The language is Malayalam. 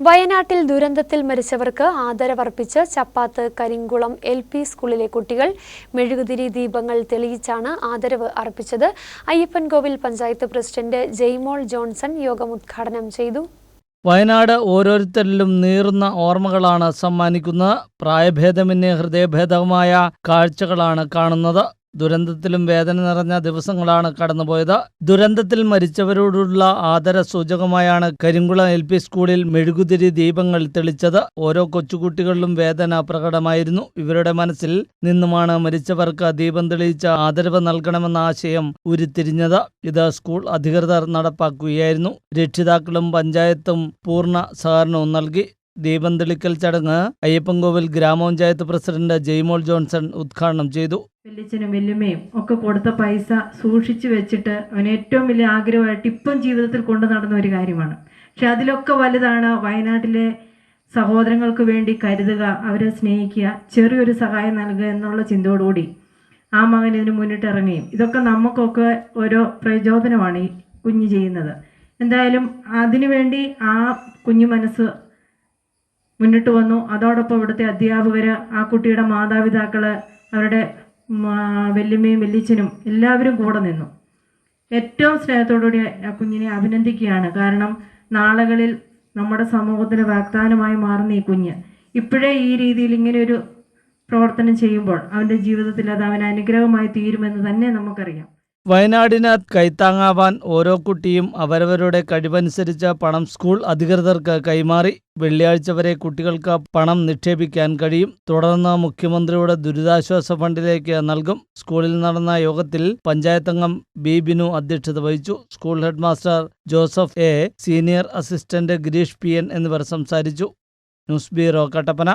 വയനാട്ടിൽ ദുരന്തത്തിൽ മരിച്ചവർക്ക് ആദരവർപ്പിച്ച് ചപ്പാത്ത് കരിങ്കുളം എൽ പി സ്കൂളിലെ കുട്ടികൾ മെഴുകുതിരി ദീപങ്ങൾ തെളിയിച്ചാണ് ആദരവ് അർപ്പിച്ചത്. അയ്യപ്പൻകോവിൽ പഞ്ചായത്ത് പ്രസിഡന്റ് ജെയ്മോൾ ജോൺസൺ യോഗം ഉദ്ഘാടനം ചെയ്തു. വയനാട് ഓരോരുത്തരിലും നീറുന്ന ഓർമ്മകളാണ് സമ്മാനിക്കുന്നത്. പ്രായഭേദമന്യേ ഹൃദയഭേദമായ കാഴ്ചകളാണ് കാണുന്നത്. ദുരന്തത്തിലും വേദന നിറഞ്ഞ ദിവസങ്ങളാണ് കടന്നുപോയത്. ദുരന്തത്തിൽ മരിച്ചവരോടുള്ള ആദര സൂചകമായാണ് കരിങ്കുളം എൽ പി സ്കൂളിൽ മെഴുകുതിരി ദീപങ്ങൾ തെളിച്ചത്. ഓരോ കൊച്ചുകുട്ടികളിലും വേദന പ്രകടമായിരുന്നു. ഇവരുടെ മനസ്സിൽ നിന്നുമാണ് മരിച്ചവർക്ക് ദീപം തെളിയിച്ച ആദരവ് നൽകണമെന്ന ആശയം ഉരുത്തിരിഞ്ഞത്. ഇത് സ്കൂൾ അധികൃതർ നടപ്പാക്കുകയായിരുന്നു. രക്ഷിതാക്കളും പഞ്ചായത്തും പൂർണ സഹകരണവും നൽകി. ദീപം തെളിക്കൽ ചടങ്ങ് അയ്യപ്പൻകോവിൽ ഗ്രാമപഞ്ചായത്ത് പ്രസിഡന്റ് ജെയ്മോൾ ജോൺസൺ ഉദ്ഘാടനം ചെയ്തു. വല്യച്ഛനും വല്യമ്മയും ഒക്കെ കൊടുത്ത പൈസ സൂക്ഷിച്ചു വെച്ചിട്ട് അവന് ഏറ്റവും വലിയ ആഗ്രഹമായിട്ട് ഇപ്പം ജീവിതത്തിൽ കൊണ്ടു നടന്ന ഒരു കാര്യമാണ്. പക്ഷെ അതിലൊക്കെ വലുതാണ് വയനാട്ടിലെ സഹോദരങ്ങൾക്ക് വേണ്ടി കരുതുക അവരെ സ്നേഹിക്കുക ചെറിയൊരു സഹായം നൽകുക എന്നുള്ള ചിന്തയോടുകൂടി ആ മകൻ ഇതിന് മുന്നിട്ട് ഇറങ്ങുകയും. ഇതൊക്കെ നമുക്കൊക്കെ ഓരോ പ്രചോദനമാണ് ഈ കുഞ്ഞ് ചെയ്യുന്നത്. എന്തായാലും അതിനുവേണ്ടി ആ കുഞ്ഞു മനസ്സ് മുന്നിട്ട് വന്നു. അതോടൊപ്പം ഇവിടുത്തെ അധ്യാപകർ ആ കുട്ടിയുടെ മാതാപിതാക്കൾ അവരുടെ വല്യമ്മയും വല്യച്ഛനും എല്ലാവരും കൂടെ നിന്നു. ഏറ്റവും സ്നേഹത്തോടുകൂടി ആ കുഞ്ഞിനെ അഭിനന്ദിക്കുകയാണ്. കാരണം നാളുകളിൽ നമ്മുടെ സമൂഹത്തിന് വാഗ്ദാനമായി മാറുന്ന ഈ കുഞ്ഞ് ഇപ്പോഴേ ഈ രീതിയിൽ ഇങ്ങനെ ഒരു പ്രവർത്തനം ചെയ്യുമ്പോൾ അവന്റെ ജീവിതത്തിൽ അത് അവന് അനുഗ്രഹമായി തീരുമെന്ന് തന്നെ നമുക്കറിയാം. വയനാടിന് കൈത്താങ്ങാവാൻ ഓരോ കുട്ടിയും അവരവരുടെ കഴിവനുസരിച്ച പണം സ്കൂൾ അധികൃതർക്ക് കൈമാറി. വെള്ളിയാഴ്ച വരെ കുട്ടികൾക്ക് പണം നിക്ഷേപിക്കാൻ കഴിയും. തുടർന്ന് മുഖ്യമന്ത്രിയുടെ ദുരിതാശ്വാസ ഫണ്ടിലേക്ക് നൽകും. സ്കൂളിൽ നടന്ന യോഗത്തിൽ പഞ്ചായത്തംഗം ബി ബിനു അധ്യക്ഷത വഹിച്ചു. School headmaster Joseph A senior assistant Girish P N എന്നിവർ സംസാരിച്ചു. News bureau Kattappana.